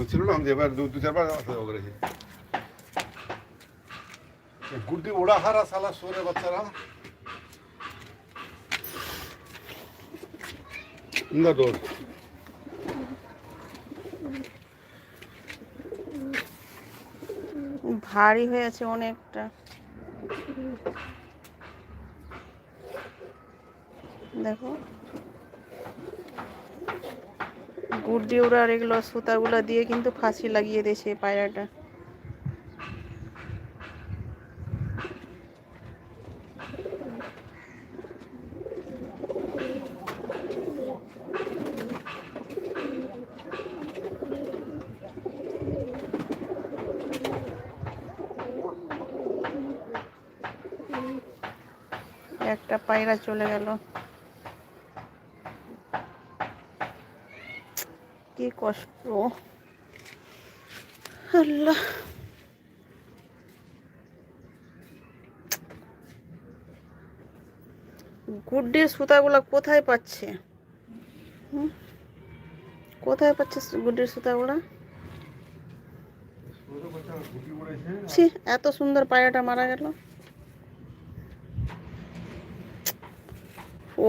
হচ্ছিল না, আমি এবার দু দু চারবার যাওয়া করেছি গুড্ডি ওড়া হারা সালা সোরে বাচ্চারা না দৌড় ভারী হয়েছে অনেকটা। দেখো। গুড্ডি উড়ার এগুলো সুতাগুলো দিয়ে কিন্তু ফাঁসি লাগিয়ে দিয়েছে পায়রাটা। একটা পায়রা চলে গেল। কি কষ্ট? আল্লাহ। গুড্ডির সুতাগুলো কোথায় পাচ্ছে? কোথায় পাচ্ছে গুড্ডির সুতাগুলো? ছি, এত সুন্দর পায়রাটা মারা গেল।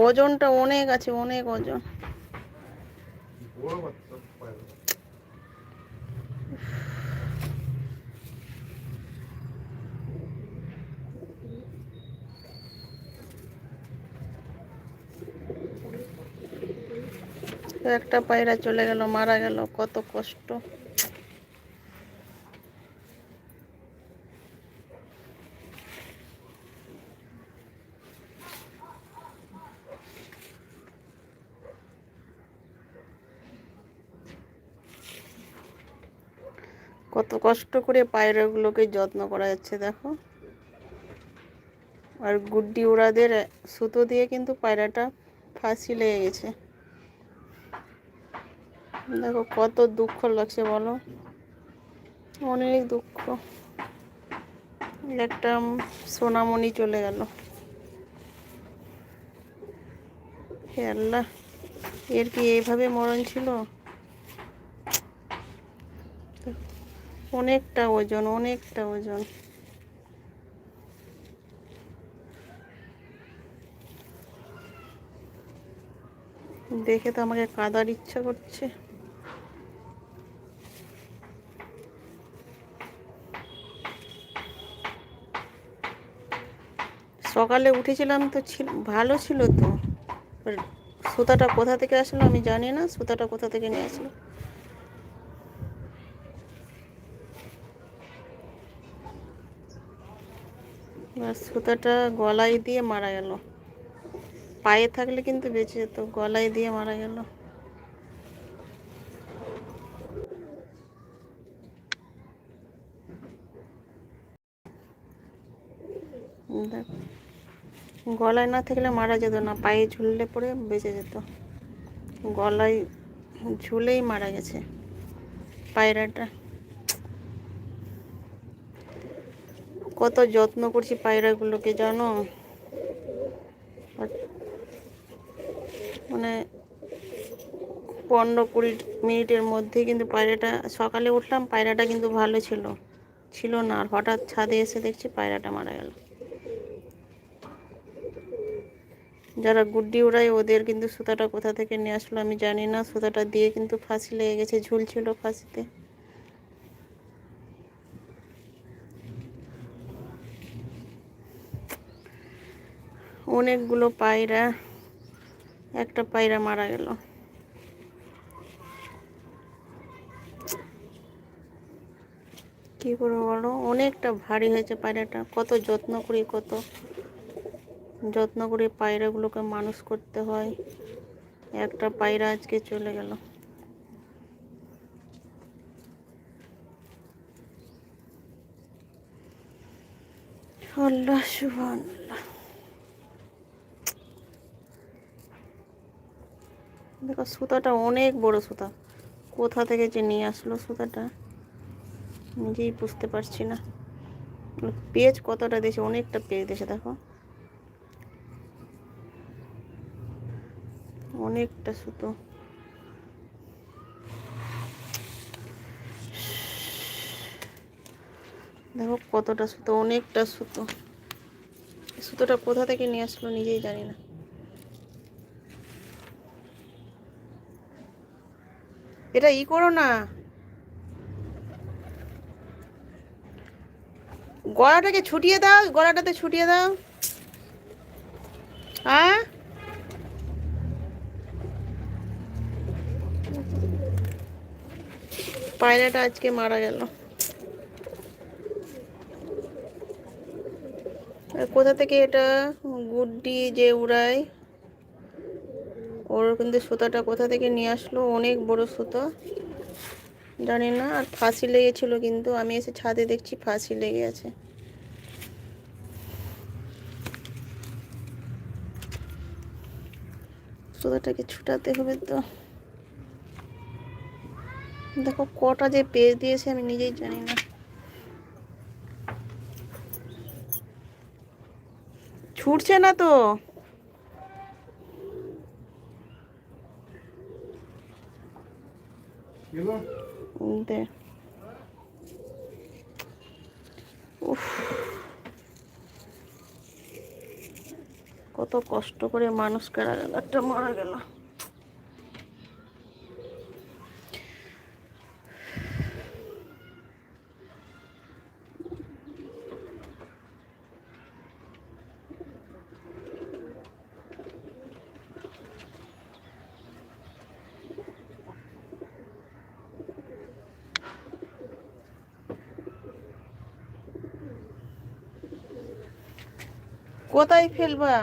ওজনটা অনেক আছে, অনেক ওজন বড় বাচ্চা পায়রা। একটা পায়রা চলে গেল, মারা গেল, কত কষ্ট। কত কষ্ট করে পায়রাগুলোকে যত্ন করা যাচ্ছে, দেখো। আর গুড্ডি ওড়াদের সুতো দিয়ে কিন্তু পায়রাটা ফাঁসি লেগে গেছে। দেখো কত দুঃখ লাগছে বলো। অনেক দুঃখ। একটা সোনামণি চলে গেল। হে আল্লাহ, এর কি এইভাবে মরণ ছিল? অনেকটা ওজন অনেকটা ওজন। দেখে তো আমাকে কাদার ইচ্ছা করছে। সকালে উঠেছিলাম তো ছিল, ভালো ছিল তো। সুতাটা কোথা থেকে আসলো আমি জানি না, সুতাটা কোথা থেকে নিয়ে আসলো। সুতাটা গলায় দিয়ে মারা গেল। পায়ে থাকলে কিন্তু বেঁচে যেত, গলায় দিয়ে মারা গেল। দেখ। গলায় না থাকলে মারা যেত না, পায়ে ঝুললে পরে বেঁচে যেত। গলায় ঝুলেই মারা গেছে। পায়রাটা কত যত্ন করছি পায়রাগুলোকে জানো? মানে পনেরো কুড়ি মিনিটের মধ্যে কিন্তু পায়রাটা সকালে উঠলাম পায়রাটা কিন্তু ভালো ছিল। ছিল না, আর হঠাৎ ছাদে এসে দেখছি পায়রাটা মারা গেল। যারা গুড্ডি ওড়ায় ওদের কিন্তু সুতাটা কোথা থেকে নিয়ে আসলো আমি জানি না। সুতাটা দিয়ে কিন্তু ফাঁসি লেগে গেছে, ঝুলছিল ফাঁসিতে। অনেকগুলো পায়রা, একটা পায়রা মারা গেল। কি করব বলো? অনেকটা ভারী হয়েছে পায়রাটা, কত যত্ন করি, কত যত্ন করে পায়রাগুলোকে মানুষ করতে হয়। একটা পায়রা আজকে চলে গেল। আল্লাহ দেখো, সুতাটা অনেক বড় সুতা। কোথা থেকে যে নিয়ে আসলো সুতাটা, নিজেই বুঝতে পারছি না। পেজ কতটা দিয়েছে অনেকটা পেজ দিয়েছে দেখো। অনেকটা সুতো দেখো কতটা সুতো অনেকটা সুতো সুতোটা কোথা থেকে নিয়ে আসলো নিজেই জানি না। এটা ই করো না। গলাটাকে ছুটিয়ে দাও, গলাটাতে ছুটিয়ে দাও। হ্যাঁ পায়রাটা আজকে মারা গেল। কোথা থেকে এটা গুড্ডি যে উড়ায়? ওর কিন্তু সুতাটা কোথা থেকে নিয়ে আসলো? অনেক বড় সুতা। জানি না, আর ফাঁসি লেগেছিল কিন্তু। আমি এসে ছাদে দেখছি ফাঁসি লেগে আছে। সুতোটাকে ছুটাতে হবে তো। দেখো কটা যে পেজ দিয়েছে আমি নিজেই জানি না। ছুটছে না তো। উফ। কত কষ্ট করে মানুষ কেনা গেল একটা মারা গেল। কোথায় ফেলবা?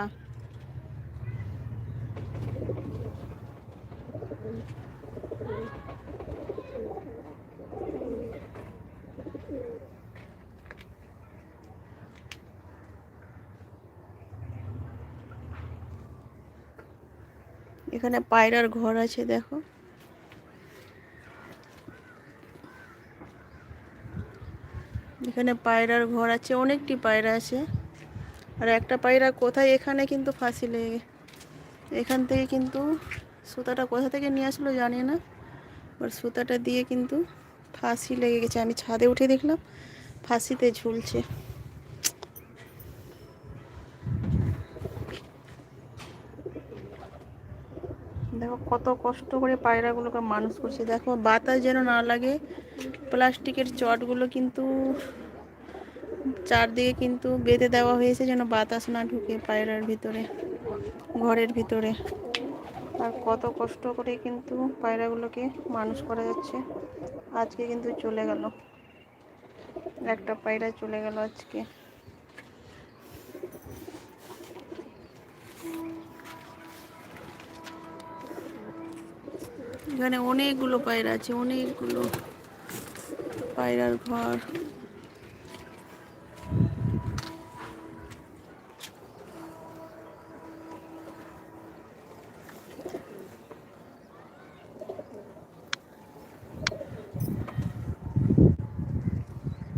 এখানে পায়রার ঘর আছে দেখো। এখানে পায়রার ঘর আছে অনেকটি পায়রা আছে। আর একটা পায়রা কোথায়? এখানে কিন্তু ফাঁসি লেগে এখান থেকে কিন্তু সুতাটা কোথা থেকে নিয়ে আসলো জানি না এবার সুতাটা দিয়ে কিন্তু ফাঁসি লেগে গেছে। আমি ছাদে উঠে দেখলাম ফাঁসিতে ঝুলছে। দেখো কত কষ্ট করে পায়রাগুলোকে মানুষ করছে। দেখো বাতাস যেন না লাগে, প্লাস্টিকের চটগুলো কিন্তু চারদিকে কিন্তু বেঁধে দেওয়া হয়েছে যেন বাতাস না ঢুকে পায়রার ভিতরে, ঘরের ভিতরে। আর কত কষ্ট করে কিন্তু পায়রাগুলোকে মানুষ করা যাচ্ছে। আজকে কিন্তু চলে গেল। একটা পায়রা চলে গেল আজকে। এখানে অনেকগুলো পায়রা আছে, অনেকগুলো পায়রার ঘর।